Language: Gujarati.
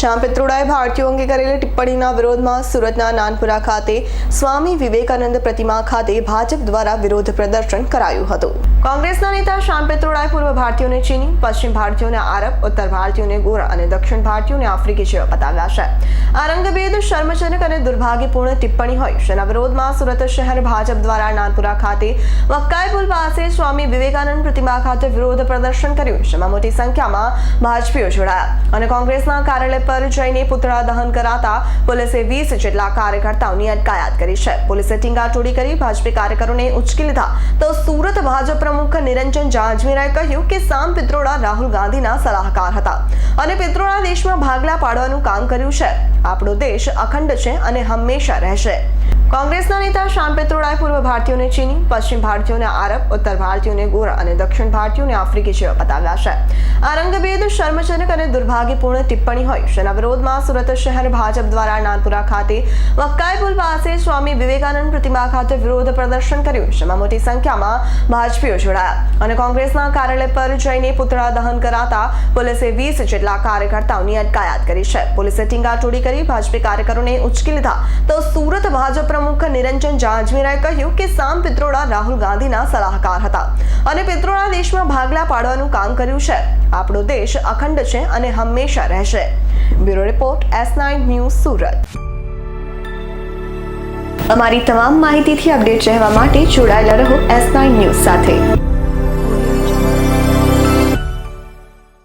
શ્યામ પિત્રોડાએ ભારતીયો અંગે કરેલી ટિપ્પણીના વિરોધમાં સુરતના નાનપુરા ખાતે સ્વામી વિવેકાનંદ પ્રતિમા ખાતે ભાજપ દ્વારા વિરોધ પ્રદર્શન કરાયું હતું. કોંગ્રેસના નેતા શ્યામ પિત્રોડાએ પૂર્વ ભારતીયોને ચીની, પશ્ચિમ ભારતીયોને આરબ, ઉત્તર ભારતીયોને ગોરા અને દક્ષિણ ભારતીયોને આફ્રિકી જેવા બતાવ્યા છે. આ રંગભેદ શર્મજનક અને દુર્ભાગ્યપૂર્ણ ટિપ્પણી હોય જેના વિરોધમાં સુરત શહેર ભાજપ દ્વારા નાનપુરા ખાતે વક્કાઈ પુલ પાસે સ્વામી વિવેકાનંદ પ્રતિમા ખાતે વિરોધ પ્રદર્શન કર્યું, જેમાં મોટી સંખ્યામાં ભાજપીઓ જોડાયા અને કોંગ્રેસના કાર્યાલય પર જઈને પુતળા દહન કરાતા પોલીસે વીસ જેટલા કાર્યકર્તાઓની અટકાયત કરી છે. પોલીસે ટીંગાટોળી કરી ભાજપી કાર્યકરોને ઉચકી લીધા. તો સુરત ભાજપ પ્રમુખ નિરંજન જાંજમીરાએ કહ્યું કે સામ પિત્રોડા રાહુલ ગાંધીના સલાહકાર હતા અને પિત્રોડા દેશમાં ભાગલા પાડવાનું કામ કર્યું છે. આપણો દેશ અખંડ છે અને હંમેશા રહેશે. કોંગ્રેસના નેતા શ્યામ પિત્રોડાએ પૂર્વ ભારતીયોને ચીની, પશ્ચિમ ભારતીયોને આરબ, ઉત્તર ભારતીયોને ગોરા અને દક્ષિણ ભારતીયોને આફ્રિકી જેવા બતાવ્યા છે. આ રંગભેદ શર્મજનક અને દુર્ભાગ્યપૂર્ણ ટિપ્પણી હોય જેના વિરોધમાં સુરત શહેર ભાજપ દ્વારા નાનપુરા ખાતે વક્કાઈ પાસે સ્વામી વિવેકાનંદ પ્રતિમા ખાતે વિરોધ પ્રદર્શન કર્યું, જેમાં મોટી સંખ્યામાં ભાજપીઓ જોડાયા અને કોંગ્રેસના કાર્યાલય પર જઈને પુતળા દહન કરાતા પોલીસે વીસ જેટલા કાર્યકર્તાઓની અટકાયત કરી છે. પોલીસે ટીંગાટોળી કરી ભાજપી કાર્યકરોને ઉચકી લીધા. તો સુરત ભાજપ પ્રમુખ નિરંજન જાંજમીરાએ કહ્યું કે સામ પિત્રોડા રાહુલ ગાંધીના સલાહકાર હતા. અને પિત્રોના દેશમાં ભાગલા પાડવાનું કામ કર્યું છે. આપણો દેશ અખંડ છે અને હંમેશા રહેશે. Bureau report, S nine news Surat. અમારી તમામ માહિતીથી અપડેટ રહેવા માટે જોડાયેલા રહો એસ નાઇન ન્યૂઝ સાથે.